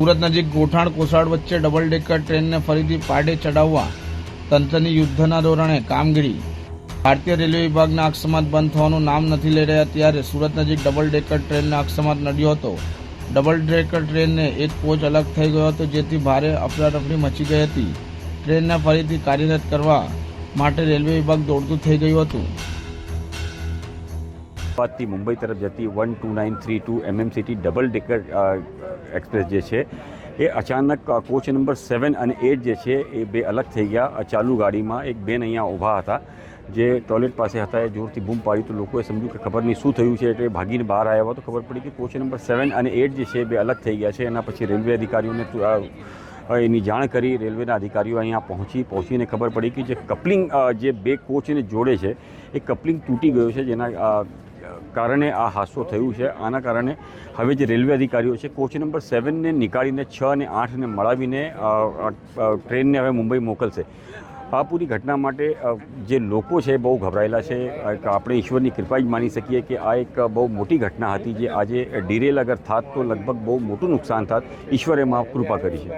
સુરત નજીક ગોઠાણ કોસાડ વચ્ચે double decker ટ્રેનને ફરીથી પાડે ચડાવવા તંત્રની યુદ્ધના ધોરણે કામગીરી. ભારતીય રેલવે વિભાગના અકસ્માત બંધ થવાનું નામ નથી લઈ રહ્યા ત્યારે સુરત નજીક ડબલ ડેકર ટ્રેનને અકસ્માત નડ્યો હતો. ડબલ ડેકર ટ્રેનને એક કોચ અલગ થઈ ગયો હતો જેથી ભારે અફરાતફરી મચી ગઈ હતી. ટ્રેનને ફરીથી કાર્યરત કરવા માટે રેલવે વિભાગ દોડતું થઈ ગયું હતું. અમદાવાદથી મુંબઈ તરફ જતી one two nine three two MMCT double decker express જે છે, એ અચાનક કોચ નંબર સેવન અને એટ જે છે, એ બે અલગ થઈ ગયા. ચાલુ ગાડીમાં એક બેન અહીંયા ઊભા હતા, જે ટોયલેટ પાસે હતા, એ જોરથી બૂમ પાડી તો લોકોએ સમજ્યું કે ખબર નહીં શું થયું છે, એટલે ભાગીને બહાર આવ્યા તો ખબર પડી કે કોચ નંબર સેવન અને એટ જે છે બે અલગ થઈ ગયા છે. એના પછી રેલવે અધિકારીઓને એની જાણ કરી. રેલવેના અધિકારીઓ અહીંયા પહોંચી, પહોંચીને ખબર પડી કે જે કપલિંગ જે બે કોચને જોડે છે, એ કપલિંગ તૂટી ગયું છે, જેના કારણે આ હાદસો થયું છે. આના કારણે હવે જે રેલવે અધિકારીઓ છે કોચ નંબર સેવનને નીકાળીને છ અને આઠને મળાવીને ટ્રેનને હવે મુંબઈ મોકલશે. આ પૂરી ઘટના માટે જે લોકો છે બહુ ગભરાયેલા છે. આપણે ઈશ્વરની કૃપા જ માની શકીએ કે આ એક બહુ મોટી ઘટના હતી જે આજે ડિરેલ અગર થાત તો લગભગ બહુ મોટું નુકસાન થાત. ઈશ્વરે માં કૃપા કરી છે.